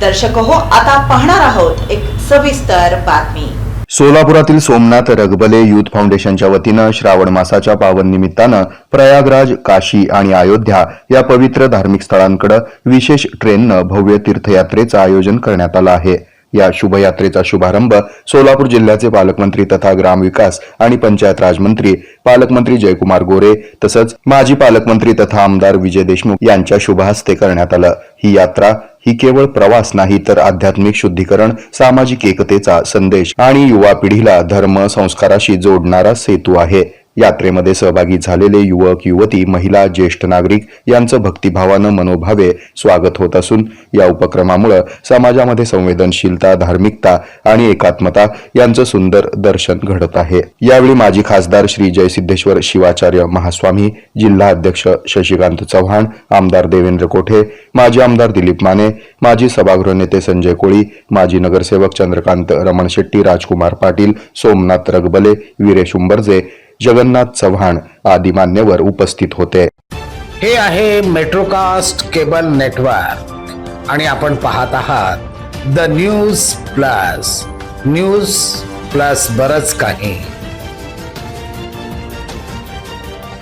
दर्शक हो आता पाहणार आहोत एक सविस्तर बातमी. सोलापुरातील सोमनाथ रगबले युथ फाउंडेशनच्या वतीनं श्रावण मासाच्या पावन निमित्तानं प्रयागराज काशी आणि अयोध्या या पवित्र धार्मिक स्थळांकडे विशेष ट्रेननं भव्य तीर्थयात्रेचं आयोजन करण्यात आलं आहे. या शुभयात्रेचा शुभारंभ सोलापूर जिल्ह्याचे पालकमंत्री तथा ग्रामविकास आणि पंचायत राज मंत्री पालकमंत्री जयकुमार गोरे तसंच माजी पालकमंत्री तथा आमदार विजय देशमुख यांच्या शुभहस्ते करण्यात आलं. ही यात्रा ही केवळ प्रवास नाही तर आध्यात्मिक शुद्धीकरण सामाजिक एकतेचा संदेश आणि युवा पिढीला धर्म संस्काराशी जोडणारा सेतू आहे. यात्रेमध्ये सहभागी झालेले युवक युवती महिला ज्येष्ठ नागरिक यांचं भक्तिभावानं मनोभावे स्वागत होत असून या उपक्रमामुळे समाजामध्ये संवेदनशीलता धार्मिकता आणि एकात्मता यांचं सुंदर दर्शन घडत आहे. यावेळी माजी खासदार श्री जयसिद्धेश्वर शिवाचार्य महास्वामी जिल्हा अध्यक्ष शशिकांत चव्हाण आमदार देवेंद्र कोठे माजी आमदार दिलीप माने माजी सभागृह नेते संजय कोळी माजी नगरसेवक चंद्रकांत रमण शेट्टी राजकुमार पाटील सोमनाथ रगबले वीरेश उंबरजे जगन्नाथ चव्हाण आदी मान्यवर उपस्थित होते. हे आहे मेट्रोकास्ट केबल नेटवर्क आणि आपण पाहत आहात the News Plus News Plus बरच काही.